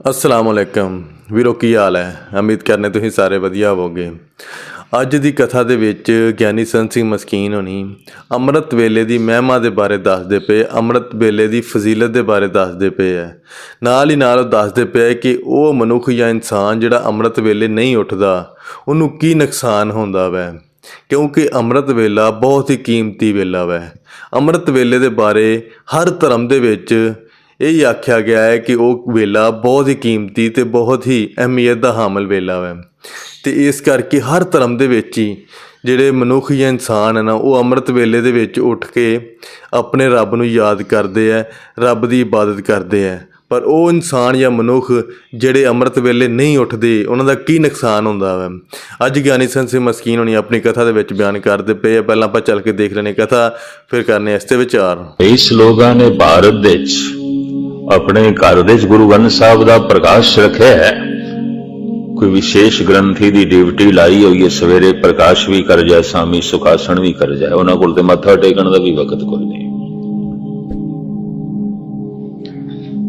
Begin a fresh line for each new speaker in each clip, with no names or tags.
ਅਸਲਾਮ ਅਲੈਕਮ। ਵੀਰੋ, ਕੀ ਹਾਲ ਹੈ? ਉਮੀਦ ਕਰਨੇ ਤੁਸੀਂ ਸਾਰੇ ਵਧੀਆ ਹੋਵੋਗੇ। ਅੱਜ ਦੀ ਕਥਾ ਦੇ ਵਿੱਚ ਗਿਆਨੀ ਸੰਤ ਸਿੰਘ ਮਸਕੀਨ ਹੋਣੀ ਅੰਮ੍ਰਿਤ ਵੇਲੇ ਦੀ ਮਹਿਮਾ ਦੇ ਬਾਰੇ ਦੱਸਦੇ ਪਏ, ਅੰਮ੍ਰਿਤ ਵੇਲੇ ਦੀ ਫਜ਼ੀਲਤ ਦੇ ਬਾਰੇ ਦੱਸਦੇ ਪਏ ਹੈ। ਨਾਲ ਹੀ ਨਾਲ ਉਹ ਦੱਸਦੇ ਪਏ ਕਿ ਉਹ ਮਨੁੱਖ ਜਾਂ ਇਨਸਾਨ ਜਿਹੜਾ ਅੰਮ੍ਰਿਤ ਵੇਲੇ ਨਹੀਂ ਉੱਠਦਾ, ਉਹਨੂੰ ਕੀ ਨੁਕਸਾਨ ਹੁੰਦਾ ਵੈ? ਕਿਉਂਕਿ ਅੰਮ੍ਰਿਤ ਵੇਲਾ ਬਹੁਤ ਹੀ ਕੀਮਤੀ ਵੇਲਾ ਵੈ। ਅੰਮ੍ਰਿਤ ਵੇਲੇ ਦੇ ਬਾਰੇ ਹਰ ਧਰਮ ਦੇ ਵਿੱਚ ਇਹ ਆਖਿਆ ਗਿਆ ਹੈ ਕਿ ਉਹ ਵੇਲਾ ਬਹੁਤ ਹੀ ਕੀਮਤੀ ਤੇ ਬਹੁਤ ਹੀ ਅਹਿਮੀਅਤ ਦਾ ਹਾਮਲ ਵੇਲਾ ਹੈ ਤੇ ਇਸ ਕਰਕੇ ਹਰ ਧਰਮ ਦੇ ਵਿੱਚ ਹੀ ਜਿਹੜੇ ਮਨੁੱਖ ਜਾਂ ਇਨਸਾਨ ਹਨ ਉਹ ਅੰਮ੍ਰਿਤ ਵੇਲੇ ਦੇ ਵਿੱਚ ਉੱਠ ਕੇ ਆਪਣੇ ਰੱਬ ਨੂੰ ਯਾਦ ਕਰਦੇ ਆ ਰੱਬ ਦੀ ਇਬਾਦਤ ਕਰਦੇ ਆ ਪਰ ਉਹ ਇਨਸਾਨ ਜਾਂ ਮਨੁੱਖ ਜਿਹੜੇ ਅੰਮ੍ਰਿਤ ਵੇਲੇ ਨਹੀਂ ਉੱਠਦੇ, ਉਹਨਾਂ ਦਾ ਕੀ ਨੁਕਸਾਨ ਹੁੰਦਾ ਹੈ ਅੱਜ ਗਿਆਨੀ ਸੰਤ ਸਿੰਘ ਮਸਕੀਨ ਹੋਣੀ ਆਪਣੀ ਕਥਾ ਦੇ ਵਿੱਚ ਬਿਆਨ ਕਰਦੇ ਪਏ ਆ। ਪਹਿਲਾਂ ਆਪਾਂ ਚੱਲ ਕੇ ਦੇਖ ਲੈਣੇ ਕਥਾ, ਫਿਰ ਕਰਨੇ ਇਸ ਤੇ ਵਿਚਾਰ।
ਇਸ ਲੋਕਾਂ ਨੇ ਭਾਰਤ ਦੇ ਵਿੱਚ ਆਪਣੇ ਘਰ ਦੇ ਵਿੱਚ ਗੁਰੂ ਗ੍ਰੰਥ ਸਾਹਿਬ ਦਾ ਪ੍ਰਕਾਸ਼ ਰੱਖਿਆ ਹੈ। ਕੋਈ ਵਿਸ਼ੇਸ਼ ਗ੍ਰੰਥੀ ਦੀ ਡਿਊਟੀ ਲਾਈ ਹੋਈ ਹੈ ਸਵੇਰੇ ਪ੍ਰਕਾਸ਼ ਵੀ ਕਰ ਜਾਏ ਸ਼ਾਮੀ ਸੁਖਾਸਣ ਵੀ ਕਰ ਜਾਏ। ਉਹਨਾਂ ਕੋਲ ਤੇ ਮੱਥਾ ਟੇਕਣ ਦਾ ਵੀ ਵਕਤ ਕੋਈ ਨਹੀਂ।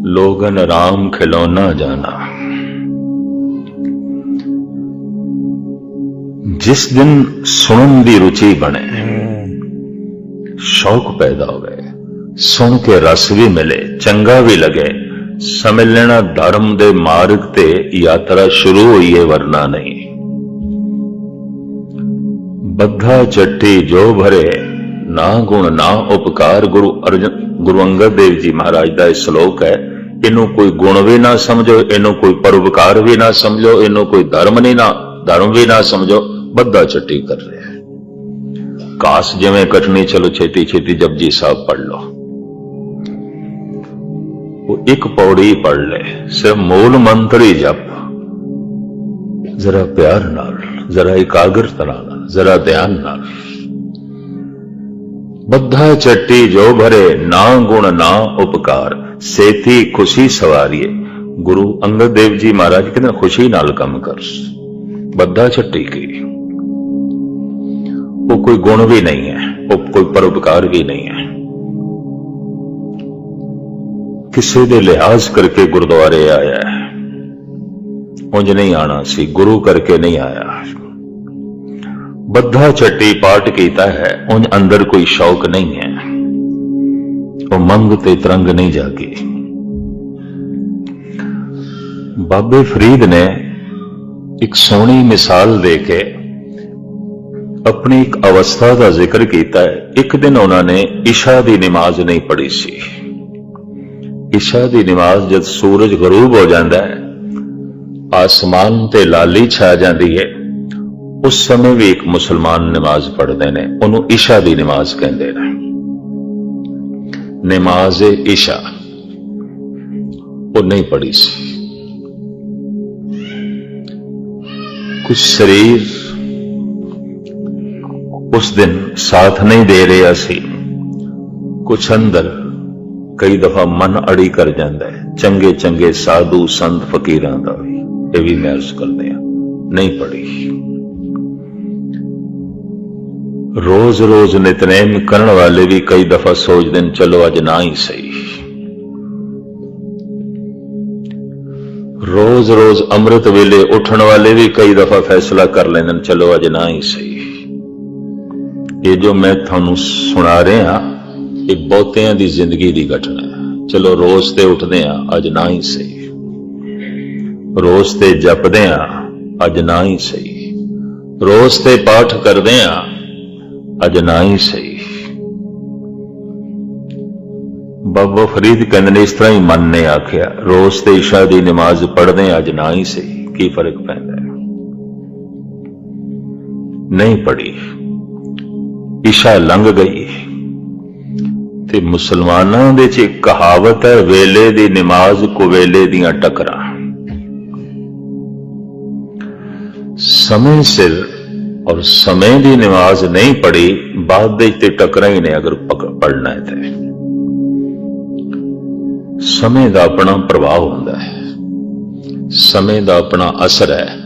ਲੋਗਨ ਰਾਮ ਖਿਲੌਣਾ ਜਾਣਾ। ਜਿਸ ਦਿਨ ਸੁਣਨ ਦੀ ਰੁਚੀ ਬਣੇ ਸ਼ੌਕ ਪੈਦਾ ਹੋਵੇ। ਸੁਣ ਕੇ ਰਸ ਵੀ ਮਿਲੇ, ਚੰਗਾ ਵੀ ਲਗੇ। ਸਮਝ ਲੈਣਾ ਧਰਮ ਦੇ ਮਾਰਗ ਤੇ ਯਾਤਰਾ ਸ਼ੁਰੂ ਹੋਈ ਹੈ ਵਰਨਾ ਨਹੀਂ। ਬੱਧਾ ਚੱਟੀ ਜੋ ਭਰੇ, ਨਾ ਗੁਣ ਨਾ ਉਪਕਾਰ। ਗੁਰੂ ਅਰਜਨ, ਗੁਰੂ ਅੰਗਦ ਦੇਵ ਜੀ ਮਹਾਰਾਜ ਦਾ ਇਹ ਸ਼ਲੋਕ ਹੈ, ਇਹਨੂੰ ਕੋਈ ਗੁਣ ਵੀ ਨਾ ਸਮਝੋ, ਇਹਨੂੰ ਕੋਈ ਪਰਉਪਕਾਰ ਵੀ ਨਾ ਸਮਝੋ, ਇਹਨੂੰ ਕੋਈ ਧਰਮ ਨਹੀਂ ਨਾ, ਧਰਮ ਵੀ ਨਾ ਸਮਝੋ, ਬੱਧਾ ਚੱਟੀ ਕਰ ਰਿਹਾ ਕਾਸ ਜਿਵੇਂ ਕਟਣੀ, ਚਲੋ ਛੇਤੀ ਛੇਤੀ ਜਪਜੀ ਸਾਹਿਬ ਪੜ ਲਓ ਉਹ ਇੱਕ ਪੌੜੀ ਪੜ ਲੈ ਸਿਰਫ ਮੂਲ ਮੰਤਰ ਹੀ ਜਪ ਜ਼ਰਾ ਪਿਆਰ ਨਾਲ ਜ਼ਰਾ ਇਕਾਗਰਤਾ ਨਾਲ ਜ਼ਰਾ ਧਿਆਨ ਨਾਲ ਬੱਧਾ ਚੱਟੀ ਜੋ ਭਰੇ ਨਾ ਗੁਣ ਨਾ ਉਪਕਾਰ ਸੇਤੀ ਖੁਸ਼ੀ ਸਵਾਰੀਏ ਗੁਰੂ ਅੰਗਦ ਦੇਵ ਜੀ ਮਹਾਰਾਜ ਕਹਿੰਦੇ ਖੁਸ਼ੀ ਨਾਲ ਕੰਮ ਕਰ ਬੱਧਾ ਚੱਟੀ ਕੀ ਉਹ ਕੋਈ ਗੁਣ ਵੀ ਨਹੀਂ ਹੈ ਉਹ ਕੋਈ ਪਰਉਪਕਾਰ ਵੀ ਕਿਸੇ ਦੇ ਲਿਹਾਜ਼ ਕਰਕੇ ਗੁਰਦੁਆਰੇ ਆਇਆ ਹੈ। ਉਂਝ ਨਹੀਂ ਆਣਾ ਸੀ, ਗੁਰੂ ਕਰਕੇ ਨਹੀਂ ਆਇਆ। ਬੱਧਾ ਚੱਟੀ ਪਾਠ ਕੀਤਾ ਹੈ, ਉਂਝ ਅੰਦਰ ਕੋਈ ਸ਼ੌਕ ਨਹੀਂ ਹੈ। ਉਹ ਮੰਗ ਤੇ ਤਰੰਗ ਨਹੀਂ ਜਾਗੀ। ਬਾਬੇ ਫਰੀਦ ਨੇ ਇੱਕ ਸੋਹਣੀ ਮਿਸਾਲ ਦੇ ਕੇ ਆਪਣੀ ਇੱਕ ਅਵਸਥਾ ਦਾ ਜ਼ਿਕਰ ਕੀਤਾ ਹੈ। ਇੱਕ ਦਿਨ ਉਹਨਾਂ ਨੇ ਇਸ਼ਾ ਦੀ ਨਮਾਜ਼ ਨਹੀਂ ਪੜ੍ਹੀ ਸੀ। ਇਸ਼ਾ ਦੀ ਨਮਾਜ਼ ਜਦ ਸੂਰਜ ਗਰੂਬ ਹੋ ਜਾਂਦਾ ਹੈ, ਆਸਮਾਨ ਤੇ ਲਾਲੀ ਛਾ ਜਾਂਦੀ ਹੈ, ਉਸ ਸਮੇਂ ਵੀ ਇੱਕ ਮੁਸਲਮਾਨ ਨਮਾਜ਼ ਪੜ੍ਹਦੇ ਨੇ, ਉਹਨੂੰ ਇਸ਼ਾ ਦੀ ਨਮਾਜ਼ ਕਹਿੰਦੇ ਨੇ। ਨਮਾਜ਼ ਇਸ਼ਾ ਉਹ ਨਹੀਂ ਪੜ੍ਹੀ ਸੀ। ਕੁਝ ਸਰੀਰ ਉਸ ਦਿਨ ਸਾਥ ਨਹੀਂ ਦੇ ਰਿਹਾ ਸੀ। ਕੁਛ ਅੰਦਰ ਕਈ ਦਫਾ ਮਨ ਅੜੀ ਕਰ ਜਾਂਦਾ ਹੈ। ਚੰਗੇ ਚੰਗੇ ਸਾਧੂ ਸੰਤ ਫਕੀਰਾਂ ਦਾ ਵੀ। ਇਹ ਵੀ ਮੈਂ ਅਰਜ਼ ਕਰਦੇ ਆ ਨਹੀਂ ਪੜੀ ਰੋਜ਼ ਰੋਜ਼ ਨਿਤਨੇਮ ਕਰਨ ਵਾਲੇ ਵੀ ਕਈ ਦਫਾ ਸੋਚਦੇ ਨੇ, ਚਲੋ ਅੱਜ ਨਾ ਹੀ ਸਹੀ। ਰੋਜ਼ ਰੋਜ਼ ਅੰਮ੍ਰਿਤ ਵੇਲੇ ਉੱਠਣ ਵਾਲੇ ਵੀ ਕਈ ਦਫਾ ਫੈਸਲਾ ਕਰ ਲੈਂਦੇ ਨੇ, ਚਲੋ ਅੱਜ ਨਾ ਹੀ ਸਹੀ। ਇਹ ਜੋ ਮੈਂ ਤੁਹਾਨੂੰ ਸੁਣਾ ਰਿਹਾ ਇਹ ਬਹੁਤਿਆਂ ਦੀ ਜ਼ਿੰਦਗੀ ਦੀ ਘਟਨਾ ਹੈ ਚਲੋ ਰੋਜ਼ ਤੇ ਉੱਠਦੇ ਆ ਅੱਜ ਨਾ ਹੀ ਸਹੀ ਰੋਜ਼ ਤੇ ਜਪਦੇ ਆ ਅੱਜ ਨਾ ਹੀ ਸਹੀ ਰੋਜ਼ ਤੇ ਪਾਠ ਕਰਦੇ ਆ ਅੱਜ ਨਾ ਹੀ ਸਹੀ ਬਾਬਾ ਫਰੀਦ ਕਹਿੰਦੇ ਨੇ ਇਸ ਤਰ੍ਹਾਂ ਹੀ ਮਨ ਨੇ ਆਖਿਆ ਰੋਜ਼ ਤੇ ਇਸ਼ਾ ਦੀ ਨਮਾਜ਼ ਪੜ੍ਹਦੇ ਆ ਅੱਜ ਨਾ ਹੀ ਸਹੀ ਕੀ ਫ਼ਰਕ ਪੈਂਦਾ ਹੈ ਨਹੀਂ ਪੜੀ ਇਸ਼ਾ ਲੰਘ ਗਈ ਤੇ ਮੁਸਲਮਾਨਾਂ ਦੇ ਚ ਇੱਕ ਕਹਾਵਤ ਹੈ, ਵੇਲੇ ਦੀ ਨਮਾਜ਼ ਕੁਵੇਲੇ ਦੀਆਂ ਟਕਰਾਂ। ਸਮੇਂ ਸਿਰ ਔਰ ਸਮੇਂ ਦੀ ਨਮਾਜ਼ ਨਹੀਂ ਪੜੀ ਬਾਅਦ ਦੇ ਤੇ ਟਕਰਾਂ ਹੀ ਨੇ ਅਗਰ ਪੜਨਾ ਹੈ ਤੇ। ਸਮੇਂ ਦਾ ਆਪਣਾ ਪ੍ਰਭਾਵ ਹੁੰਦਾ ਹੈ। ਸਮੇਂ ਦਾ ਆਪਣਾ ਅਸਰ ਹੈ।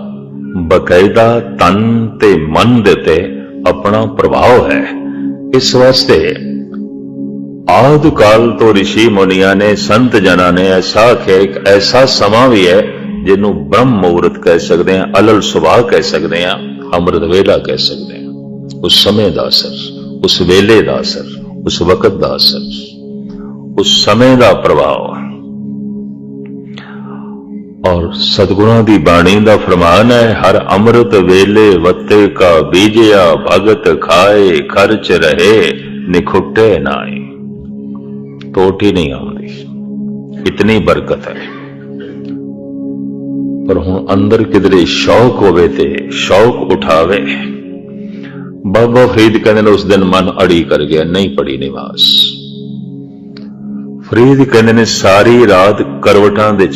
ਬਕਾਇਦਾ ਤਨ ਤੇ ਮਨ ਦੇ ਤੇ ਆਪਣਾ ਪ੍ਰਭਾਵ ਹੈ। ਇਸ ਵਾਸਤੇ ਆਦ ਕਾਲ ਤੋਂ ਰਿਸ਼ੀ ਮੁਨੀਆਂ ਨੇ, ਸੰਤ ਜਨਾਂ ਨੇ ਐਸਾ ਆਖਿਆ ਇੱਕ ਐਸਾ ਸਮਾਂ ਵੀ ਹੈ ਜਿਹਨੂੰ ਬ੍ਰਹਮ ਮੁਹੂਰਤ ਕਹਿ ਸਕਦੇ ਹਾਂ, ਅਲਲ ਸੁਭਾਅ ਕਹਿ ਸਕਦੇ ਹਾਂ, ਅੰਮ੍ਰਿਤ ਵੇਲਾ ਕਹਿ ਸਕਦੇ ਹਾਂ। ਉਸ ਸਮੇਂ ਦਾ ਅਸਰ, ਉਸ ਵੇਲੇ ਦਾ ਅਸਰ, ਉਸ ਵਕਤ ਦਾ ਅਸਰ, ਉਸ ਸਮੇਂ ਦਾ ਪ੍ਰਭਾਵ। ਔਰ ਸਤਿਗੁਰਾਂ ਦੀ ਬਾਣੀ ਦਾ ਫਰਮਾਨ ਹੈ, ਹਰ ਅੰਮ੍ਰਿਤ ਵੇਲੇ ਵਤੇ ਕਾ ਬੀਜਿਆ, ਭਗਤ ਖਾਏ, ਖਰਚ ਰਹੇ, ਨਿਖੁੱਟੇ ਨਾਈ ਟੋਟੀ ਨਹੀਂ ਆਉਂਦੀ। ਇਤਨੀ ਬਰਕਤ ਹੈ। ਪਰ ਹੁਣ ਅੰਦਰ ਕਿਧਰੇ ਸ਼ੌਕ ਹੋਵੇ ਤੇ ਸ਼ੌਕ ਉਠਾਵੇ। ਬਾਬਾ ਫਰੀਦ ਕਹਿੰਦੇ ਨੇ, ਉਸ ਦਿਨ ਮਨ ਅੜੀ ਕਰ ਗਿਆ, ਨਹੀਂ ਪੜੀ ਨਿਵਾਸ। ਫਰੀਦ ਕਹਿੰਦੇ ਨੇ, ਸਾਰੀ ਰਾਤ ਕਰਵਟਾਂ ਵਿੱਚ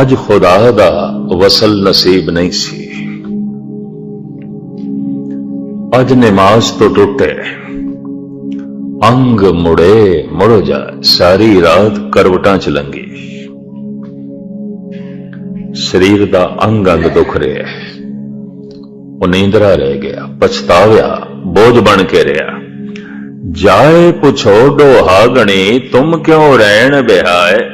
ਅੱਜ ਖੁਦਾ ਦਾ ਵਸਲ ਨਸੀਬ ਨਹੀਂ ਸੀ। ਅੱਜ ਨਮਾਜ਼ ਤੋਂ ਟੁੱਟੇ। ਅੰਗ ਮੁੜੇ, ਮੁੜ ਜਾ, ਸਾਰੀ ਰਾਤ ਕਰਵਟਾਂ ਚ ਲੰਗੀ ਸਰੀਰ ਦਾ ਅੰਗ ਅੰਗ ਦੁਖ ਰਿਹਾ ਉਹ ਨੀਂਦਰਾ ਰਹਿ ਗਿਆ, ਪਛਤਾਵਿਆ, ਬੋਝ ਬਣ ਕੇ ਰਿਹਾ। ਜਾਏ ਪੁਛੋ ਡੋਹਾ ਡੋਹਾਗਣੀ ਤੁਮ ਕਿਉਂ ਰਹਿਣ ਬਿਹਾਏ?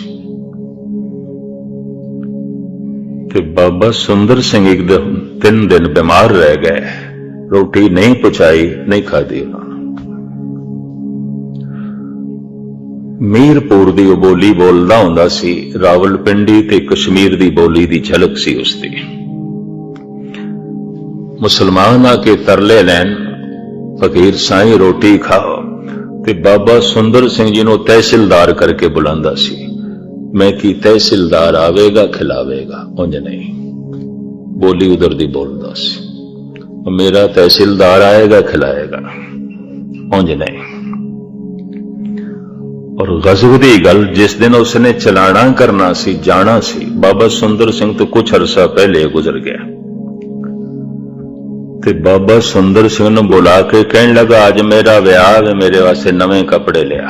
ਤੇ ਬਾਬਾ ਸੁੰਦਰ ਸਿੰਘ ਇੱਕ ਦਿਨ, ਤਿੰਨ ਦਿਨ ਬਿਮਾਰ ਰਹਿ ਗਏ। ਰੋਟੀ ਨਹੀਂ ਪਚਾਈ ਨਹੀਂ ਖਾਦੀ ਉਹਨਾਂ ਨੇ। ਮੀਰਪੁਰ ਦੀ ਉਹ ਬੋਲੀ ਬੋਲਦਾ ਹੁੰਦਾ ਸੀ, ਰਾਵਲਪਿੰਡੀ ਤੇ ਕਸ਼ਮੀਰ ਦੀ ਬੋਲੀ ਦੀ ਝਲਕ ਸੀ ਉਸ ਦੀ। ਮੁਸਲਮਾਨ ਆ ਕੇ ਤਰਲੇ ਲੈਣ, ਫਕੀਰ ਸਾਈਂ ਰੋਟੀ ਖਾਓ, ਤੇ ਬਾਬਾ ਸੁੰਦਰ ਸਿੰਘ ਜੀ ਨੂੰ ਤਹਿਸੀਲਦਾਰ ਕਰਕੇ ਬੁਲਾਉਂਦਾ ਸੀ। ਮੈਂ ਕੀ ਤਹਿਸੀਲਦਾਰ ਆਵੇਗਾ, ਖਿਲਾਵੇਗਾ, ਉਂਝ ਨਹੀਂ। ਬੋਲੀ ਉਧਰ ਦੀ ਬੋਲਦਾ ਸੀ ਮੇਰਾ ਤਹਿਸੀਲਦਾਰ ਆਏਗਾ, ਖਿਲਾਏਗਾ, ਉਂਝ ਨਹੀਂ। ਔਰ ਗਜ਼ਬ ਦੀ ਗੱਲ, ਜਿਸ ਦਿਨ ਉਸਨੇ ਚਲਾਣਾ ਕਰਨਾ ਸੀ, ਜਾਣਾ ਸੀ, ਬਾਬਾ ਸੁੰਦਰ ਸਿੰਘ ਤੋਂ ਕੁਝ ਅਰਸਾ ਪਹਿਲੇ ਗੁਜ਼ਰ ਗਿਆ। ਤੇ ਬਾਬਾ ਸੁੰਦਰ ਸਿੰਘ ਨੂੰ ਬੁਲਾ ਕੇ ਕਹਿਣ ਲੱਗਾ, ਅੱਜ ਮੇਰਾ ਵਿਆਹ ਹੈ ਮੇਰੇ ਵਾਸਤੇ ਨਵੇਂ ਕੱਪੜੇ ਲਿਆ।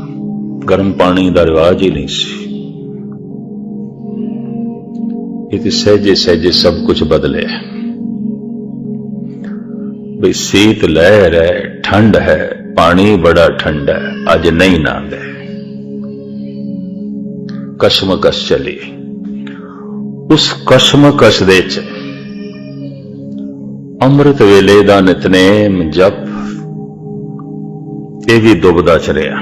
ਗਰਮ ਪਾਣੀ ਦਾ ਰਿਵਾਜ ਹੀ ਨਹੀਂ ਸੀ। ਇਹ ਤੇ ਸਹਿਜੇ ਸਹਿਜੇ ਸਭ ਕੁਝ ਬਦਲਿਆ ਬਈ ਸੀਤ ਲਹਿਰ ਹੈ ਠੰਡ ਹੈ, ਪਾਣੀ ਬੜਾ ਠੰਡਾ ਹੈ, ਅੱਜ ਨਹੀਂ ਨਾਂਦਾ। ਕਸ਼ਮਕਸ਼ ਚਲੀ। ਉਸ ਕਸ਼ਮਕਸ਼ ਦੇ ਚ ਅੰਮ੍ਰਿਤ ਵੇਲੇ ਦਾ ਨਿਤਨੇਮ ਜਪ, ਇਹ ਵੀ ਦੁਬਦਾ ਚਲਿਆ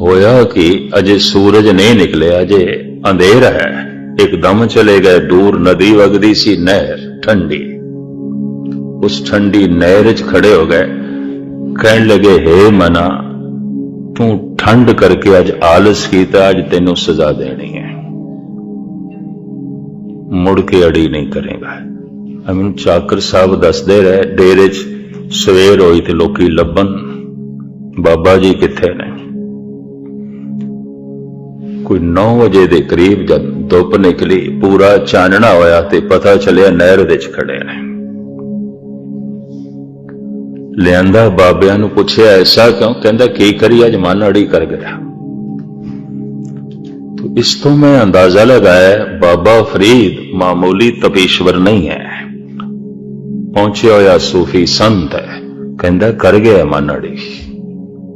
ਹੋਇਆ ਕਿ ਅਜੇ ਸੂਰਜ ਨਹੀਂ ਨਿਕਲਿਆ ਅਜੇ ਅੰਧੇਰਾ ਹੈ। ਇੱਕਦਮ ਚਲੇ ਗਏ ਦੂਰ ਨਦੀ ਵਗਦੀ ਸੀ ਨਹਿਰ, ਠੰਡੀ। ਉਸ ਠੰਡੀ ਨਹਿਰ 'ਚ ਖੜੇ ਹੋ ਗਏ। ਕਹਿਣ ਲੱਗੇ, ਹੇ ਮਨਾ, ਤੂੰ ਠੰਡ ਕਰਕੇ ਅੱਜ ਆਲਸ ਕੀਤਾ, ਅੱਜ ਤੈਨੂੰ ਸਜ਼ਾ ਦੇਣੀ ਹੈ। ਮੁੜ ਕੇ ਅੜੀ ਨਹੀਂ ਕਰੇਗਾ। ਅਮਨ ਚਾਕਰ ਸਾਹਿਬ ਦੱਸਦੇ ਰਹੇ, ਡੇਰੇ 'ਚ ਸਵੇਰ ਹੋਈ ਤੇ ਲੋਕੀ ਲੱਭਣ, ਬਾਬਾ ਜੀ ਕਿੱਥੇ ਨੇ? ਕੋਈ 9 ਵਜੇ ਦੇ ਕਰੀਬ ਜਦ ਧੁੱਪ ਨਿਕਲੀ, ਪੂਰਾ ਚਾਨਣਾ ਹੋਇਆ ਤੇ ਪਤਾ ਚੱਲਿਆ ਨਹਿਰ ਵਿੱਚ ਖੜੇ ਨੇ। ਲਿਆਂਦਾ ਬਾਬਿਆਂ ਨੂੰ ਪੁੱਛਿਆ, ਐਸਾ ਕਿਉਂ? ਕਹਿੰਦਾ, ਕੀ ਕਰੀ ਅੱਜ ਮਨ ਅੜੀ ਕਰ ਗਿਆ? ਤੋ ਇਸ ਤੋਂ ਮੈਂ ਅੰਦਾਜ਼ਾ ਲਗਾਇਆ, ਬਾਬਾ ਫਰੀਦ ਮਾਮੂਲੀ ਤਪੇਸ਼ਵਰ ਨਹੀਂ ਹੈ। ਪਹੁੰਚਿਆ ਹੋਇਆ ਸੂਫੀ ਸੰਤ ਹੈ। ਕਹਿੰਦਾ, ਕਰ ਗਿਆ ਮਨ ਅੜੀ।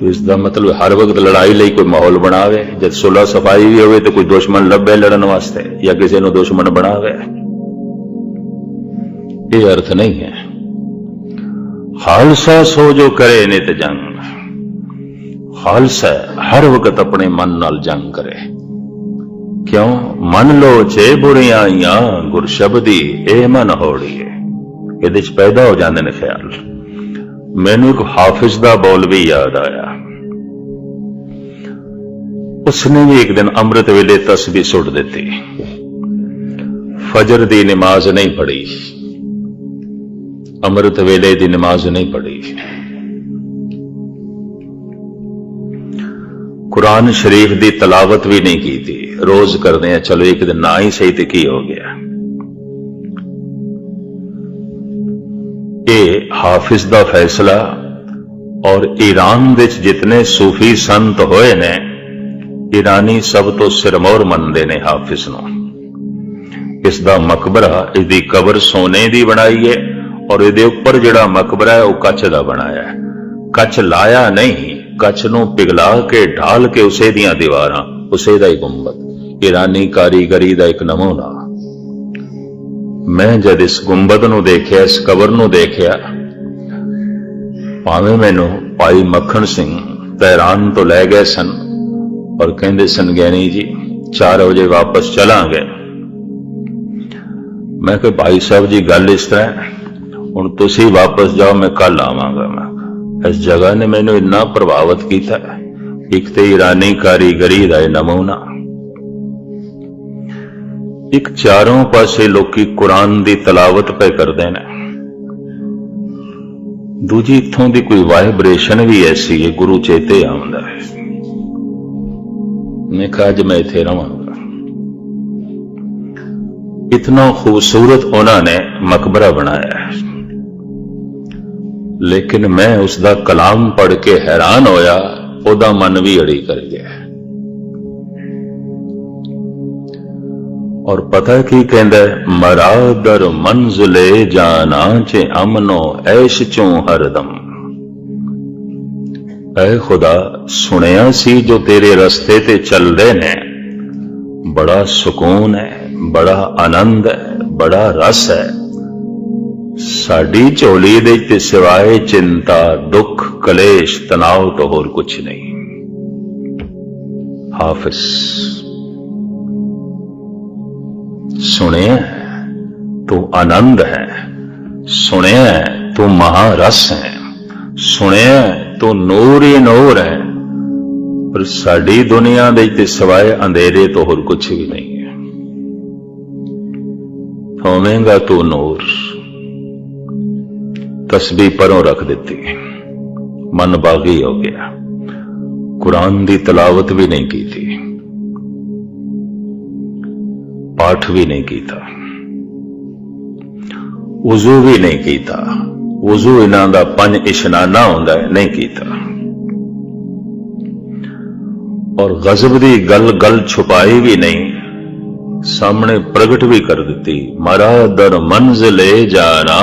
ਤੋ ਇਸ ਦਾ ਮਤਲਬ ਹਰ ਵਕਤ ਲੜਾਈ ਲਈ ਕੋਈ ਮਾਹੌਲ ਬਣਾਵੇ, ਜਦ ਸੁਲਾ ਸਫ਼ਾਈ ਵੀ ਹੋਵੇ ਤੇ ਕੋਈ ਦੁਸ਼ਮਣ ਲੱਭੇ ਲੜਨ ਵਾਸਤੇ ਜਾਂ ਕਿਸੇ ਨੂੰ ਦੁਸ਼ਮਣ ਬਣਾਵੇ। ਇਹ ਅਰਥ ਨਹੀਂ ਹੈ। ਖਾਲਸਾ ਸੋ ਜੋ ਕਰੇ ਨੇ ਤੇ ਜੰਗ। ਖਾਲਸਾ ਹਰ ਵਕਤ ਆਪਣੇ ਮਨ ਨਾਲ ਜੰਗ ਕਰੇ। ਕਿਉਂ? ਮਨ ਲੋ ਚੇ ਬੁਰੀਆਂ ਗੁਰ ਸ਼ਬਦੀ ਇਹ ਮਨ ਹੋੜੀਏ। ਇਹਦੇ ਚ ਪੈਦਾ ਹੋ ਜਾਂਦੇ ਨੇ ਖਿਆਲ। ਮੈਨੂੰ ਇੱਕ ਹਾਫਿਜ਼ ਦਾ ਬੋਲ ਵੀ ਯਾਦ ਆਇਆ। ਉਸਨੇ ਵੀ ਇੱਕ ਦਿਨ ਅੰਮ੍ਰਿਤ ਵੇਲੇ ਤਸਬੀਹ ਸੁੱਟ ਦਿੱਤੀ। ਫਜਰ ਦੀ ਨਮਾਜ਼ ਨਹੀਂ ਪੜ੍ਹੀ। ਅੰਮ੍ਰਿਤ ਵੇਲੇ ਦੀ ਨਮਾਜ਼ ਨਹੀਂ ਪੜ੍ਹੀ। ਕੁਰਾਨ ਸ਼ਰੀਫ ਦੀ ਤਲਾਵਤ ਵੀ ਨਹੀਂ ਕੀਤੀ। ਰੋਜ਼ ਕਰਦੇ ਆ, ਚਲੋ ਇੱਕ ਦਿਨ ਨਾ ਹੀ ਸਹੀ ਤੇ ਕੀ ਹੋ ਗਿਆ। ਇਹ ਹਾਫਿਜ਼ ਦਾ ਫੈਸਲਾ ਔਰ ਈਰਾਨ ਵਿੱਚ ਜਿਤਨੇ ਸੂਫੀ ਸੰਤ ਹੋਏ ਨੇ, ਈਰਾਨੀ ਸਭ ਤੋਂ ਸਿਰਮੌਰ ਮੰਨਦੇ ਨੇ ਹਾਫਿਜ਼ ਨੂੰ। ਇਸ ਦਾ ਮਕਬਰਾ ਇਹਦੀ ਕਬਰ ਸੋਨੇ ਦੀ ਬਣਾਈ ਹੈ ਔਰ ਇਹਦੇ ਉੱਪਰ ਜਿਹੜਾ ਮਕਬਰਾ ਹੈ, ਉਹ ਕੱਚ ਦਾ ਬਣਾਇਆ ਹੈ। ਕੱਚ ਲਾਇਆ ਨਹੀਂ, ਕੱਚ ਨੂੰ ਪਿਘਲਾ ਕੇ, ਢਾਲ ਕੇ ਉਸੇ ਦੀਆਂ ਦੀਵਾਰਾਂ, ਉਸੇ ਦਾ ਹੀ ਗੁੰਬਦ। ਈਰਾਨੀ ਕਾਰੀਗਰੀ ਦਾ ਇੱਕ ਨਮੂਨਾ। ਮੈਂ ਜਦ ਇਸ ਗੁੰਬਦ ਨੂੰ ਦੇਖਿਆ ਇਸ ਕਬਰ ਨੂੰ ਦੇਖਿਆ ਭਾਵੇਂ ਮੈਨੂੰ ਭਾਈ ਮੱਖਣ ਸਿੰਘ ਤਹਿਰਾਨ ਤੋਂ ਲੈ ਗਏ ਸਨ ਔਰ ਕਹਿੰਦੇ ਸਨ ਗਿਆਨੀ ਜੀ 4 ਵਜੇ ਵਾਪਸ ਚਲਾਂਗੇ। ਮੈਂ ਕਿਹਾ ਭਾਈ ਸਾਹਿਬ ਜੀ ਗੱਲ ਇਸ ਤਰ੍ਹਾਂ ਹੈ, ਹੁਣ ਤੁਸੀਂ ਵਾਪਸ ਜਾਓ ਮੈਂ ਕੱਲ ਆਵਾਂਗਾ ਮੈਂ। ਇਸ ਜਗ੍ਹਾ ਨੇ ਮੈਨੂੰ ਇੰਨਾ ਪ੍ਰਭਾਵਿਤ ਕੀਤਾ। ਇੱਕ ਤੇ ਈਰਾਨੀ ਕਾਰੀਗਰੀ ਦਾ ਇਹ ਨਮੂਨਾ। ਇੱਕ ਚਾਰੋਂ ਪਾਸੇ ਲੋਕੀ ਕੁਰਾਨ ਦੀ ਤਲਾਵਤ ਪੈ ਕਰਦੇ ਨੇ। ਦੂਜੀ ਇੱਥੋਂ ਦੀ ਕੋਈ ਵਾਈਬ੍ਰੇਸ਼ਨ ਵੀ ਐਸੀ ਹੈ, ਗੁਰੂ ਚੇਤੇ ਆਉਂਦਾ ਹੈ। ਮੈਂ ਕਿਹਾ, ਅੱਜ ਮੈਂ ਇੱਥੇ ਰਵਾਂਗਾ। ਇਤਨਾ ਖੂਬਸੂਰਤ ਉਹਨਾਂ ਨੇ ਮਕਬਰਾ ਬਣਾਇਆ ਹੈ। ਲੇਕਿਨ ਮੈਂ ਉਸ ਦਾ ਕਲਾਮ ਪੜ੍ਹ ਕੇ ਹੈਰਾਨ ਹੋਇਆ, ਉਹਦਾ ਮਨ ਵੀ ਅੜੀ ਕਰ ਗਿਆ ਔਰ ਪਤਾ ਕੀ ਕਹਿੰਦਾ ਹੈ? ਮਰਾ ਦਰ ਮੰਜ਼ਲੇ ਜਾਨਾ ਚ ਅਮਨੋ ਐਸ਼ ਚੋਂ ਹਰਦਮ। ਐ ਖੁਦਾ, ਸੁਣਿਆ ਸੀ ਜੋ ਤੇਰੇ ਰਸਤੇ ਤੇ ਚੱਲਦੇ ਨੇ? ਬੜਾ ਸਕੂਨ ਹੈ, ਬੜਾ ਆਨੰਦ ਹੈ, ਬੜਾ ਰਸ ਹੈ। ਸਾਡੀ ਝੋਲੀ ਦੇ ਤੇ ਸਿਵਾਏ ਚਿੰਤਾ, ਦੁੱਖ, ਕਲੇਸ਼, ਤਣਾਅ ਤੋਂ ਹੋਰ ਕੁਝ ਨਹੀਂ। ਹਾਫਿਜ਼। ਸੁਣਿਆ ਤੂੰ ਆਨੰਦ ਹੈ। ਸੁਣਿਆ ਹੈ, ਤੂੰ ਮਹਾਰਸ ਹੈ। ਸੁਣਿਆ ਤੂੰ ਨੂਰ ਹੀ ਨੂਰ ਹੈ। ਪਰ ਸਾਡੀ ਦੁਨੀਆ ਦੇ ਤੇ ਸਿਵਾਏ ਅੰਧੇਰੇ ਤੋਂ ਹੋਰ ਕੁਝ ਵੀ ਨਹੀਂ ਹੈ। ਹੋਵੇਂਗਾ ਤੂੰ ਨੂਰ। ਤਸਬੀਹ ਪਰੋਂ ਰੱਖ ਦਿੱਤੀ। ਮਨ ਬਾਗੀ ਹੋ ਗਿਆ। ਕੁਰਾਨ ਦੀ ਤਲਾਵਤ ਵੀ ਨਹੀਂ ਕੀਤੀ। ਪਾਠ ਵੀ ਨਹੀਂ ਕੀਤਾ। ਉਜ਼ੂ ਵੀ ਨਹੀਂ ਕੀਤਾ। ਉਜ਼ੂ ਇਹਨਾਂ ਦਾ ਪੰਜ ਇਸ਼ਨਾਨਾ ਹੁੰਦਾ ਹੈ, ਨਹੀਂ ਕੀਤਾ। ਔਰ ਗਜ਼ਬ ਦੀ ਗੱਲ ਗੱਲ ਛੁਪਾਈ ਵੀ ਨਹੀਂ, ਸਾਹਮਣੇ ਪ੍ਰਗਟ ਵੀ ਕਰ ਦਿੱਤੀ ਮਾਰਾ ਦਰ ਮੰਜ਼ਲੇ ਜਾਣਾ।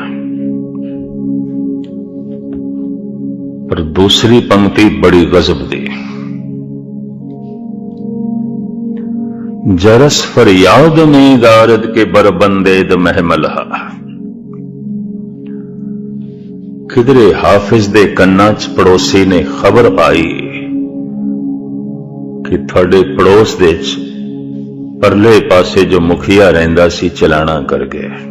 पर दूसरी पंक्ति बड़ी गजब दी ਨਹੀਂ ਦਾਰਦ ਕੇ ਬਰਬੰਦੇ ਦ ਮਹਿਮਲ ਹਾ ਕਿਧਰੇ ਹਾਫਿਜ਼ ਦੇ ਕੰਨਾਂ 'ਚ ਪੜੋਸੀ ਨੇ ਖਬਰ ਪਾਈ ਕਿ ਤੁਹਾਡੇ ਪੜੋਸ ਦੇ 'ਚ ਪਰਲੇ ਪਾਸੇ ਜੋ ਮੁਖੀਆ ਰਹਿੰਦਾ ਸੀ ਚਲਾਣਾ ਕਰ ਗਿਆ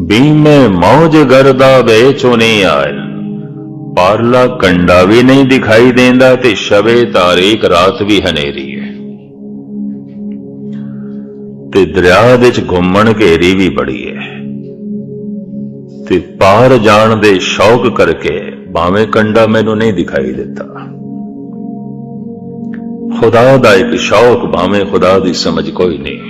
ਬੀਮੇ ਮੌਜ ਗਰਦਾ ਵੇਚੋ ਨਹੀਂ ਆਇਲ। ਪਾਰਲਾ ਕੰਡਾ ਵੀ ਨਹੀਂ ਦਿਖਾਈ ਦਿੰਦਾ ਤੇ ਸ਼ਬੇ ਤਾਰੀਖ ਰਾਤ ਵੀ ਹਨੇਰੀ ਹੈ ਤੇ ਦਰਿਆ ਵਿੱਚ ਘੁੰਮਣ ਘੇਰੀ ਵੀ ਬੜੀ ਹੈ ਤੇ ਪਾਰ ਜਾਣ ਦੇ ਸ਼ੌਕ ਕਰਕੇ ਭਾਵੇਂ ਕੰਡਾ ਮੈਨੂੰ ਨਹੀਂ ਦਿਖਾਈ ਦਿੱਤਾ। ਖੁਦਾ ਦਾ ਇੱਕ ਸ਼ੌਕ ਭਾਵੇਂ ਖੁਦਾ ਦੀ ਸਮਝ ਕੋਈ ਨਹੀਂ।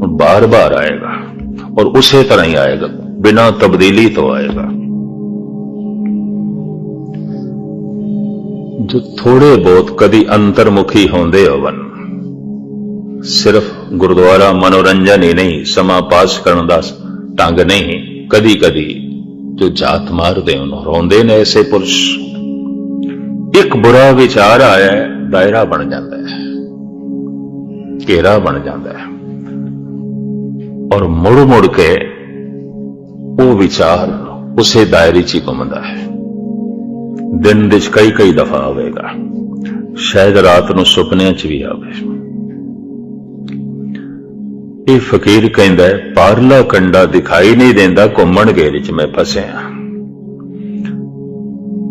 ਹੁਣ ਬਾਰ-ਬਾਰ ਆਏਗਾ ਔਰ ਉਸੇ ਤਰ੍ਹਾਂ ਹੀ ਆਏਗਾ ਬਿਨਾਂ ਤਬਦੀਲੀ ਤੋਂ ਆਏਗਾ ਜੋ ਥੋੜੇ ਬਹੁਤ ਕਦੀ ਅੰਤਰਮੁਖੀ ਹੁੰਦੇ ਹੋਵਨ ਸਿਰਫ ਗੁਰਦੁਆਰਾ ਮਨੋਰੰਜਨ ਹੀ ਨਹੀਂ ਸਮਾਂ ਪਾਸ ਕਰਨ ਦਾ ਢੰਗ ਨਹੀਂ ਕਦੀ ਕਦੀ ਜੋ ਜਾਤ ਮਾਰਦੇ ਉਹਨੂੰ ਰੋਂਦੇ ਨੇ ਐਸੇ ਪੁਰਸ਼ ਇੱਕ ਬੁਰਾ ਵਿਚਾਰ ਆਇਆ ਦਾਇਰਾ ਬਣ ਜਾਂਦਾ ਹੈ ਘੇਰਾ ਬਣ ਜਾਂਦਾ ਹੈ ਔਰ ਮੁੜ ਮੁੜ ਕੇ ਉਹ ਵਿਚਾਰ ਉਸੇ ਦਾਇਰੇ 'ਚ ਹੀ ਘੁੰਮਦਾ ਹੈ। ਦਿਨ ਦੇ 'ਚ ਕਈ ਕਈ ਦਫਾ ਆਵੇਗਾ। ਸ਼ਾਇਦ ਰਾਤ ਨੂੰ ਸੁਪਨਿਆਂ 'ਚ ਵੀ ਆਵੇ। ਇਹ ਫਕੀਰ ਕਹਿੰਦਾ ਹੈ, ਪਾਰਲਾ ਕੰਡਾ ਦਿਖਾਈ ਨਹੀਂ ਦਿੰਦਾ, ਘੁੰਮਣ ਘੇਰੇ 'ਚ ਮੈਂ ਫਸਿਆ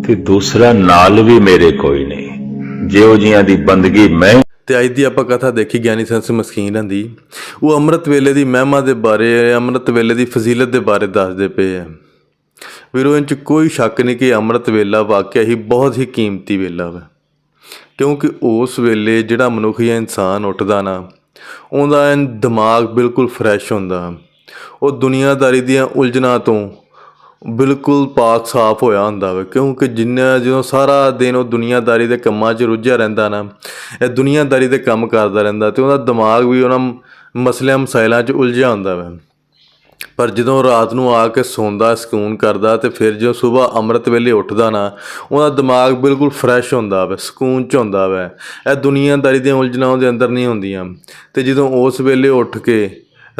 ਤੇ ਦੂਸਰਾ, ਨਾਲ ਵੀ ਮੇਰੇ ਕੋਈ ਨਹੀਂ। ਜਿਉ ਜੀਆਂ ਦੀ ਬੰਦਗੀ ਮੈਂ
ਤੇ ਅੱਜ ਦੀ ਆਪਾਂ ਕਥਾ ਦੇਖੀ ਗਿਆਨੀ ਸੰਤ ਮਸਕੀਨ ਦੀ। ਉਹ ਅੰਮ੍ਰਿਤ ਵੇਲੇ ਦੀ ਮਹਿਮਾ ਦੇ ਬਾਰੇ, ਅੰਮ੍ਰਿਤ ਵੇਲੇ ਦੀ ਫਜ਼ੀਲਤ ਦੇ ਬਾਰੇ ਦੱਸਦੇ ਪਏ ਆ। ਵੀਰੋ ਇਹ 'ਚ ਕੋਈ ਸ਼ੱਕ ਨਹੀਂ ਕਿ ਅੰਮ੍ਰਿਤ ਵੇਲਾ ਵਾਕਿਆ ਹੀ ਬਹੁਤ ਹੀ ਕੀਮਤੀ ਵੇਲਾ ਵਾ। ਕਿਉਂਕਿ ਉਸ ਵੇਲੇ ਜਿਹੜਾ ਮਨੁੱਖ ਜਾਂ ਇਨਸਾਨ ਉੱਠਦਾ ਨਾ, ਉਹਦਾ ਦਿਮਾਗ ਬਿਲਕੁਲ ਫਰੈਸ਼ ਹੁੰਦਾ। ਉਹ ਦੁਨੀਆਦਾਰੀ ਦੀਆਂ ਉਲਝਣਾਂ ਤੋਂ ਬਿਲਕੁਲ ਪਾਕ ਸਾਫ਼ ਹੋਇਆ ਹੁੰਦਾ ਵਾ, ਕਿਉਂਕਿ ਜਿੰਨਾ ਜਦੋਂ ਸਾਰਾ ਦਿਨ ਉਹ ਦੁਨੀਆਦਾਰੀ ਦੇ ਕੰਮਾਂ 'ਚ ਰੁੱਝਿਆ ਰਹਿੰਦਾ ਨਾ, ਇਹ ਦੁਨੀਆਦਾਰੀ ਦੇ ਕੰਮ ਕਰਦਾ ਰਹਿੰਦਾ ਤੇ ਉਹਦਾ ਦਿਮਾਗ ਵੀ ਉਹਨਾਂ ਮਸਲਿਆਂ, ਮਸਾਇਲਾਂ 'ਚ ਉਲਝਿਆ ਹੁੰਦਾ ਵਾ। ਪਰ ਜਦੋਂ ਰਾਤ ਨੂੰ ਆ ਕੇ ਸੌਂਦਾ, ਸਕੂਨ ਕਰਦਾ ਤੇ ਫਿਰ ਜਦੋਂ ਸਵੇਰ ਅੰਮ੍ਰਿਤ ਵੇਲੇ ਉੱਠਦਾ ਨਾ, ਉਹਦਾ ਦਿਮਾਗ ਬਿਲਕੁਲ ਫਰੈਸ਼ ਹੁੰਦਾ ਵਾ, ਸਕੂਨ ਚ ਹੁੰਦਾ ਵਾ। ਇਹ ਦੁਨੀਆਦਾਰੀ ਦੀਆਂ ਉਲਝਣਾਂ ਉਹਦੇ ਅੰਦਰ ਨਹੀਂ ਹੁੰਦੀਆਂ। ਤੇ ਜਦੋਂ ਉਸ ਵੇਲੇ ਉੱਠ ਕੇ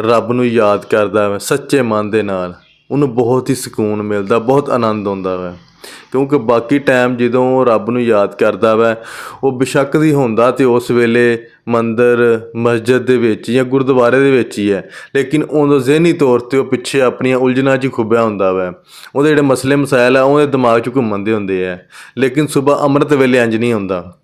ਰੱਬ ਨੂੰ ਯਾਦ ਕਰਦਾ ਵਾ, ਸੱਚੇ ਮਨ ਦੇ ਨਾਲ ਉਹਨੂੰ ਬਹੁਤ ਹੀ ਸਕੂਨ ਮਿਲਦਾ, ਬਹੁਤ ਆਨੰਦ ਆਉਂਦਾ ਵੈ। ਕਿਉਂਕਿ ਬਾਕੀ ਟਾਈਮ ਜਦੋਂ ਉਹ ਰੱਬ ਨੂੰ ਯਾਦ ਕਰਦਾ ਵੈ, ਉਹ ਬਿਸ਼ੱਕ ਦੀ ਹੁੰਦਾ ਤੇ ਉਸ ਵੇਲੇ ਮੰਦਰ, ਮਸਜਿਦ ਦੇ ਵਿੱਚ ਜਾਂ ਗੁਰਦੁਆਰੇ ਦੇ ਵਿੱਚ ਹੀ ਹੈ। ਲੇਕਿਨ ਉਦੋਂ ਜ਼ਿਹਨੀ ਤੌਰ ਤੇ ਉਹ ਪਿੱਛੇ ਆਪਣੀਆਂ ਉਲਝਣਾਂ 'ਚ ਖੁੱਬਿਆ ਹੁੰਦਾ ਵੈ। ਉਹਦੇ ਜਿਹੜੇ ਮਸਲੇ ਮਸਾਇਲ ਆ, ਉਹਦੇ ਦਿਮਾਗ 'ਚ ਘੁੰਮਦੇ ਹੁੰਦੇ ਆ। ਲੇਕਿਨ ਸਵੇਰ ਅੰਮ੍ਰਿਤ ਵੇਲੇ ਇੰਜ ਨਹੀਂ ਹੁੰਦਾ।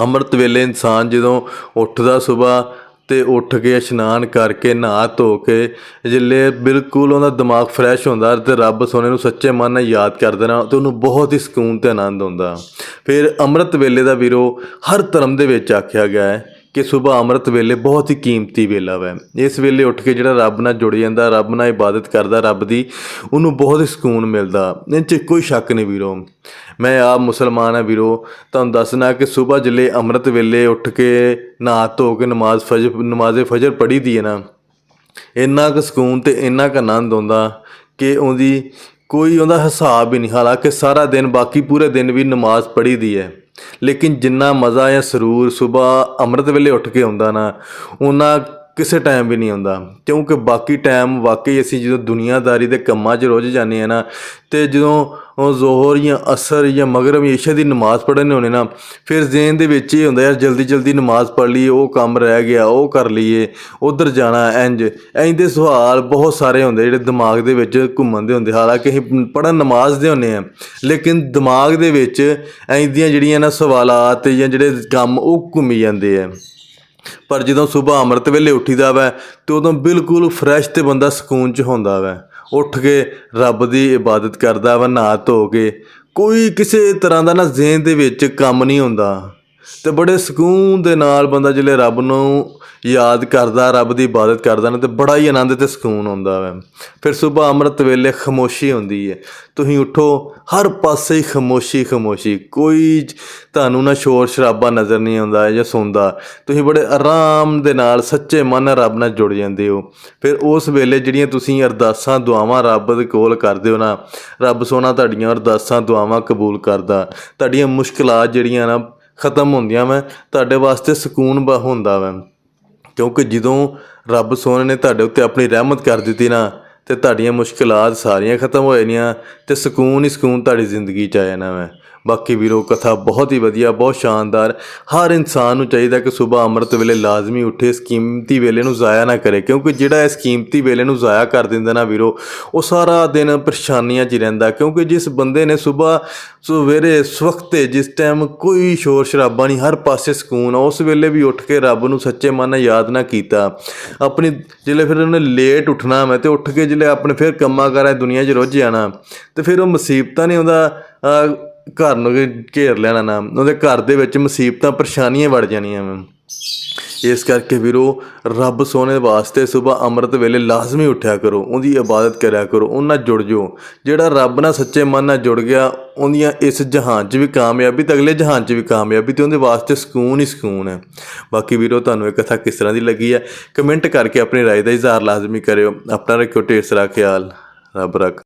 ਅੰਮ੍ਰਿਤ ਵੇਲੇ ਇਨਸਾਨ ਜਦੋਂ ਉੱਠਦਾ ਸਵੇਰ ਤੇ ਉੱਠ ਕੇ ਇਸ਼ਨਾਨ ਕਰਕੇ ਨਹਾ ਧੋ ਕੇ ਜਿੱਲੇ ਬਿਲਕੁਲ ਉਹਦਾ ਦਿਮਾਗ ਫਰੈਸ਼ ਹੁੰਦਾ ਤੇ ਰੱਬ ਸੋਨੇ ਨੂੰ ਸੱਚੇ ਮਨ ਨਾਲ ਯਾਦ ਕਰਦੇ ਨਾ ਤੇ ਉਹਨੂੰ ਬਹੁਤ ਹੀ ਸਕੂਨ ਤੇ ਆਨੰਦ ਆਉਂਦਾ ਫਿਰ ਅੰਮ੍ਰਿਤ ਵੇਲੇ ਦਾ ਵੀਰੋ ਹਰ ਧਰਮ ਦੇ ਵਿੱਚ ਆਖਿਆ ਗਿਆ ਹੈ ਕਿ ਸਵੇਰ ਅੰਮ੍ਰਿਤ ਵੇਲੇ ਬਹੁਤ ਹੀ ਕੀਮਤੀ ਵੇਲਾ ਵੈ। ਇਸ ਵੇਲੇ ਉੱਠ ਕੇ ਜਿਹੜਾ ਰੱਬ ਨਾਲ ਜੁੜ ਜਾਂਦਾ, ਰੱਬ ਨਾਲ ਇਬਾਦਤ ਕਰਦਾ, ਰੱਬ ਦੀ, ਉਹਨੂੰ ਬਹੁਤ ਹੀ ਸਕੂਨ ਮਿਲਦਾ। ਇਹ 'ਚ ਕੋਈ ਸ਼ੱਕ ਨਹੀਂ ਵੀਰੋ। ਮੈਂ ਆਪ ਮੁਸਲਮਾਨ ਆ ਵੀਰੋ। ਤੁਹਾਨੂੰ ਦੱਸਣਾ ਕਿ ਸਵੇਰ ਜਿਲੇ ਅੰਮ੍ਰਿਤ ਵੇਲੇ ਉੱਠ ਕੇ ਨਹਾ ਧੋ ਕੇ ਨਮਾਜ਼ ਫਜਰ ਨਮਾਜ਼ੇ ਫਜਰ ਪੜ੍ਹੀ ਦੀ ਹੈ ਨਾ। ਇੰਨਾ ਕੁ ਸਕੂਨ ਤੇ ਇੰਨਾ ਕੁ ਆਨੰਦ ਆਉਂਦਾ ਕਿ ਉਹਦੀ ਕੋਈ ਉਹਦਾ ਹਿਸਾਬ ਹੀ ਨਹੀਂ। ਹਾਲਾਂਕਿ ਸਾਰਾ ਦਿਨ ਬਾਕੀ ਪੂਰੇ ਦਿਨ ਵੀ ਨਮਾਜ਼ ਪੜ੍ਹੀ ਦੀ ਹੈ। ਲੇਕਿਨ ਜਿੰਨਾ ਮਜ਼ਾ ਜਾਂ ਸਰੂਰ ਸੁਬਾਹ ਅੰਮ੍ਰਿਤ ਵੇਲੇ ਉੱਠ ਕੇ ਆਉਂਦਾ ਨਾ ਉਹਨਾਂ ਕਿਸੇ ਟਾਈਮ ਵੀ ਨਹੀਂ ਆਉਂਦਾ ਕਿਉਂਕਿ ਬਾਕੀ ਟਾਈਮ ਵਾਕਈ ਅਸੀਂ ਜਦੋਂ ਦੁਨੀਆਦਾਰੀ ਦੇ ਕੰਮਾਂ 'ਚ ਰੁੱਝ ਜਾਂਦੇ ਆ ਨਾ, ਤੇ ਜਦੋਂ ਉਹ ਜ਼ੋਹਰ ਜਾਂ ਅਸਰ ਜਾਂ ਮਗਰਬ ਜਾਂ ਇਸ਼ਾ ਦੀ ਨਮਾਜ਼ ਪੜ੍ਹਨੇ ਹੋਣੇ ਨਾ, ਫਿਰ ਜ਼ੇਨ ਦੇ ਵਿੱਚ ਇਹ ਹੁੰਦਾ, ਯਾਰ ਜਲਦੀ ਜਲਦੀ ਨਮਾਜ਼ ਪੜ੍ਹ ਲਈਏ, ਉਹ ਕੰਮ ਰਹਿ ਗਿਆ, ਉਹ ਕਰ ਲਈਏ, ਉਧਰ ਜਾਣਾ ਇੰਜ ਇੰਜ ਦੇ ਸਵਾਲ ਬਹੁਤ ਸਾਰੇ ਹੁੰਦੇ ਜਿਹੜੇ ਦਿਮਾਗ ਦੇ ਵਿੱਚ ਘੁੰਮਣ ਦੇ ਹੁੰਦੇ। ਹਾਲਾਂਕਿ ਅਸੀਂ ਪੜ੍ਹਨ ਨਮਾਜ਼ ਦੇ ਹੁੰਦੇ ਆ ਲੇਕਿਨ ਦਿਮਾਗ ਦੇ ਵਿੱਚ ਇੰਜ ਦੀਆਂ ਜਿਹੜੀਆਂ ਨਾ ਸਵਾਲਾਤ ਜਾਂ ਜਿਹੜੇ ਕੰਮ ਉਹ ਘੁੰਮੀ ਜਾਂਦੇ ਆ। ਪਰ ਜਦੋਂ ਸਵੇਰ ਅੰਮ੍ਰਿਤ ਵੇਲੇ ਉੱਠੀਦਾ ਵੈ, ਤੇ ਉਦੋਂ ਬਿਲਕੁਲ ਫਰੈਸ਼ ਤੇ ਬੰਦਾ ਸਕੂਨ ਚ ਹੁੰਦਾ ਵੈ। ਉੱਠ ਕੇ ਰੱਬ ਦੀ ਇਬਾਦਤ ਕਰਦਾ ਵਾ, ਨਹਾ ਧੋ ਕੇ। ਕੋਈ ਕਿਸੇ ਤਰ੍ਹਾਂ ਦਾ ਨਾ ਜ਼ਿਹਨ ਦੇ ਵਿੱਚ ਕੰਮ ਨਹੀਂ ਹੁੰਦਾ। ਤੇ ਬੜੇ ਸਕੂਨ ਦੇ ਨਾਲ ਬੰਦਾ ਜਿਹੜੇ ਰੱਬ ਨੂੰ ਯਾਦ ਕਰਦਾ, ਰੱਬ ਦੀ ਇਬਾਦਤ ਕਰਦਾ ਨਾ ਤੇ ਬੜਾ ਹੀ ਆਨੰਦ ਤੇ ਸਕੂਨ ਹੁੰਦਾ ਵੈ। ਫਿਰ ਸਵੇਰ ਅੰਮ੍ਰਿਤ ਵੇਲੇ ਖਮੋਸ਼ੀ ਹੁੰਦੀ ਹੈ ਤੁਸੀਂ ਉੱਠੋ, ਹਰ ਪਾਸੇ ਹੀ ਖਮੋਸ਼ੀ ਖਮੋਸ਼ੀ। ਕੋਈ ਤੁਹਾਨੂੰ ਨਾ ਸ਼ੋਰ ਸ਼ਰਾਬਾ ਨਜ਼ਰ ਨਹੀਂ ਆਉਂਦਾ ਜਾਂ ਸੁਣਦਾ ਤੁਸੀਂ ਬੜੇ ਆਰਾਮ ਦੇ ਨਾਲ ਸੱਚੇ ਮਨ ਰੱਬ ਨਾਲ ਜੁੜ ਜਾਂਦੇ ਹੋ। ਫਿਰ ਉਸ ਵੇਲੇ ਜਿਹੜੀਆਂ ਤੁਸੀਂ ਅਰਦਾਸਾਂ, ਦੁਆਵਾਂ ਰੱਬ ਦੇ ਕੋਲ ਕਰਦੇ ਹੋ ਨਾ, ਰੱਬ ਸੋਨਾ ਤੁਹਾਡੀਆਂ ਅਰਦਾਸਾਂ, ਦੁਆਵਾਂ ਕਬੂਲ ਕਰਦਾ। ਤੁਹਾਡੀਆਂ ਮੁਸ਼ਕਲਾਂ ਜਿਹੜੀਆਂ ਨਾ ਖਤਮ ਹੁੰਦੀਆਂ ਵੈ, ਤੁਹਾਡੇ ਵਾਸਤੇ ਸਕੂਨ ਬ ਹੁੰਦਾ ਵਾ। ਕਿਉਂਕਿ ਜਦੋਂ ਰੱਬ ਸੋਹਣੇ ਨੇ ਤੁਹਾਡੇ ਉੱਤੇ ਆਪਣੀ ਰਹਿਮਤ ਕਰ ਦਿੱਤੀ ਨਾ, ਤੇ ਤੁਹਾਡੀਆਂ ਮੁਸ਼ਕਲਾਂ ਸਾਰੀਆਂ ਖਤਮ ਹੋ ਜਾਣੀਆਂ, ਤੇ ਸਕੂਨ ਹੀ ਸਕੂਨ ਤੁਹਾਡੀ ਜ਼ਿੰਦਗੀ 'ਚ ਆ ਜਾਣਾ ਵੈ। ਬਾਕੀ ਵੀਰੋ, ਕਥਾ ਬਹੁਤ ਹੀ ਵਧੀਆ, ਬਹੁਤ ਸ਼ਾਨਦਾਰ। ਹਰ ਇਨਸਾਨ ਨੂੰ ਚਾਹੀਦਾ ਕਿ ਸਵੇਰ ਅੰਮ੍ਰਿਤ ਵੇਲੇ ਲਾਜ਼ਮੀ ਉੱਠੇ ਇਸ ਕੀਮਤੀ ਵੇਲੇ ਨੂੰ ਜ਼ਾਇਆ ਨਾ ਕਰੇ, ਕਿਉਂਕਿ ਜਿਹੜਾ ਇਸ ਕੀਮਤੀ ਵੇਲੇ ਨੂੰ ਜ਼ਾਇਆ ਕਰ ਦਿੰਦਾ ਨਾ ਵੀਰੋ, ਉਹ ਸਾਰਾ ਦਿਨ ਪਰੇਸ਼ਾਨੀਆਂ 'ਚ ਹੀ ਰਹਿੰਦਾ, ਕਿਉਂਕਿ ਜਿਸ ਬੰਦੇ ਨੇ ਸਵੇਰ ਸਵੇਰੇ ਸਵਖਤੇ ਜਿਸ ਟਾਈਮ ਕੋਈ ਸ਼ੋਰ ਸ਼ਰਾਬਾ ਨਹੀਂ, ਹਰ ਪਾਸੇ ਸਕੂਨ ਆ, ਉਸ ਵੇਲੇ ਵੀ ਉੱਠ ਕੇ ਰੱਬ ਨੂੰ ਸੱਚੇ ਮਨ ਨਾਲ ਯਾਦ ਨਾ ਕੀਤਾ। ਆਪਣੀ ਜਿਹੜੇ ਫਿਰ ਉਹਨੇ ਲੇਟ ਉੱਠਣਾ ਮੈਂ ਤੇ ਉੱਠ ਕੇ ਜਿਹੜੇ ਆਪਣੇ ਫਿਰ ਕੰਮਾਂ ਕਰਾਂ ਦੁਨੀਆ 'ਚ ਰੁੱਝ ਜਾਣਾ। ਤੇ ਫਿਰ ਉਹ ਮੁਸੀਬਤਾਂ ਨੇ ਉਹਦਾ ਘਰ ਨੂੰ ਘੇਰ ਲੈਣਾ ਨਾ। ਉਹਦੇ ਘਰ ਦੇ ਵਿੱਚ ਮੁਸੀਬਤਾਂ, ਪਰੇਸ਼ਾਨੀਆਂ ਵੜ ਜਾਣੀਆਂ ਮੈਮ ਇਸ ਕਰਕੇ ਵੀਰੋ, ਰੱਬ ਸੋਹਣੇ ਵਾਸਤੇ ਸਵੇਰ ਅੰਮ੍ਰਿਤ ਵੇਲੇ ਲਾਜ਼ਮੀ ਉੱਠਿਆ ਕਰੋ। ਉਹਦੀ ਇਬਾਦਤ ਕਰਿਆ ਕਰੋ। ਉਹਨਾਂ ਜੁੜ ਜਾਓ। ਜਿਹੜਾ ਰੱਬ ਨਾਲ ਸੱਚੇ ਮਨ ਨਾਲ ਜੁੜ ਗਿਆ, ਉਹਦੀਆਂ ਇਸ ਜਹਾਨ 'ਚ ਵੀ ਕਾਮਯਾਬੀ ਤੇ ਅਗਲੇ ਜਹਾਨ 'ਚ ਵੀ ਕਾਮਯਾਬੀ ਤੇ ਉਹਦੇ ਵਾਸਤੇ ਸਕੂਨ ਹੀ ਸਕੂਨ ਹੈ। ਬਾਕੀ ਵੀਰੋ, ਤੁਹਾਨੂੰ ਇਹ ਕਥਾ ਕਿਸ ਤਰ੍ਹਾਂ ਦੀ ਲੱਗੀ ਹੈ, ਕਮੈਂਟ ਕਰਕੇ ਆਪਣੀ ਰਾਏ ਦਾ ਇਜ਼ਹਾਰ ਲਾਜ਼ਮੀ ਕਰਿਓ। ਆਪਣਾ ਰੱਖਿਓ ਢੇਰ ਸਾਰਾ ਖਿਆਲ। ਰੱਬ ਰੱਖ।